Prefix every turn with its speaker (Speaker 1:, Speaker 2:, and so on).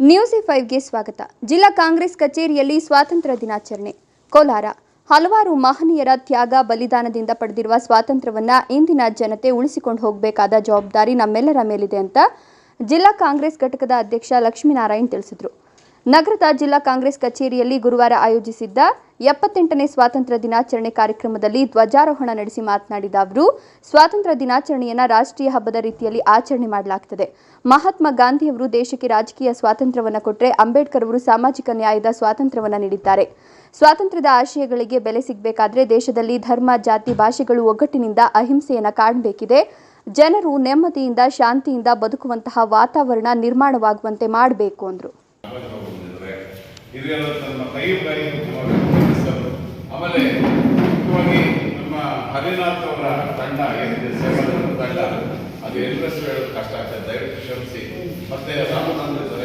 Speaker 1: News ಫೈವ್ಗೆ ಸ್ವಾಗತ. ಜಿಲ್ಲಾ ಕಾಂಗ್ರೆಸ್ ಕಚೇರಿಯಲ್ಲಿ ಸ್ವಾತಂತ್ರ್ಯ ದಿನಾಚರಣೆ. ಕೋಲಾರ. ಹಲವಾರು ಮಹನೀಯರ ತ್ಯಾಗ ಬಲಿದಾನದಿಂದ ಪಡೆದಿರುವ ಸ್ವಾತಂತ್ರ್ಯವನ್ನ ಇಂದಿನ ಜನತೆ ಉಳಿಸಿಕೊಂಡು ಹೋಗಬೇಕಾದ ಜವಾಬ್ದಾರಿ ನಮ್ಮೆಲ್ಲರ ಮೇಲಿದೆ ಅಂತ ಜಿಲ್ಲಾ ಕಾಂಗ್ರೆಸ್ ಘಟಕದ ಅಧ್ಯಕ್ಷ ಲಕ್ಷ್ಮೀನಾರಾಯಣ್ ತಿಳಿಸಿದರು. ನಗರದ ಜಿಲ್ಲಾ ಕಾಂಗ್ರೆಸ್ ಕಚೇರಿಯಲ್ಲಿ ಗುರುವಾರ ಆಯೋಜಿಸಿದ್ದ ಎಪ್ಪತ್ತೆಂಟನೇ ಸ್ವಾತಂತ್ರ್ಯ ದಿನಾಚರಣೆ ಕಾರ್ಯಕ್ರಮದಲ್ಲಿ ಧ್ವಜಾರೋಹಣ ನಡೆಸಿ ಮಾತನಾಡಿದ ಅವರು, ಸ್ವಾತಂತ್ರ್ಯ ದಿನಾಚರಣೆಯನ್ನ ರಾಷ್ಟ್ರೀಯ ಹಬ್ಬದ ರೀತಿಯಲ್ಲಿ ಆಚರಣೆ ಮಾಡಲಾಗುತ್ತದೆ ಮಹಾತ್ಮ ಗಾಂಧಿಯವರು ದೇಶಕ್ಕೆ ರಾಜಕೀಯ ಸ್ವಾತಂತ್ರ್ಯವನ್ನು ಕೊಟ್ಟರೆ ಅಂಬೇಡ್ಕರ್ ಅವರು ಸಾಮಾಜಿಕ ನ್ಯಾಯದ ಸ್ವಾತಂತ್ರ್ಯವನ್ನು ನೀಡಿದ್ದಾರೆ. ಸ್ವಾತಂತ್ರ್ಯದ ಆಶಯಗಳಿಗೆ ಬೆಲೆ ಸಿಗಬೇಕಾದ್ರೆ ದೇಶದಲ್ಲಿ ಧರ್ಮ, ಜಾತಿ, ಭಾಷೆಗಳು ಒಗ್ಗಟ್ಟಿನಿಂದ ಅಹಿಂಸೆಯನ್ನ ಕಾಣಬೇಕಿದೆ. ಜನರು ನೆಮ್ಮದಿಯಿಂದ, ಶಾಂತಿಯಿಂದ ಬದುಕುವಂತಹ ವಾತಾವರಣ ನಿರ್ಮಾಣವಾಗುವಂತೆ ಮಾಡಬೇಕು ಅಂದರು.
Speaker 2: ಹಿರಿಯರು ತಮ್ಮ ಕೈ ಬಾಯಿ ಮುಖ್ಯವಾಗಿ ಆಮೇಲೆ ಮುಖ್ಯವಾಗಿ ನಮ್ಮ ಹರಿನಾಥ್ ಅವರ ತಂಡ ಏನಿದೆ ಸೇವಾ ತಂಡ, ಅದು ಎಲ್ಲರಷ್ಟು ಹೇಳೋದು ಕಷ್ಟ ಆಗ್ತದೆ. ದಯವಿಟ್ಟು ಕ್ಷಮಿಸಿ ಮತ್ತೆ ಇದ್ದಾರೆ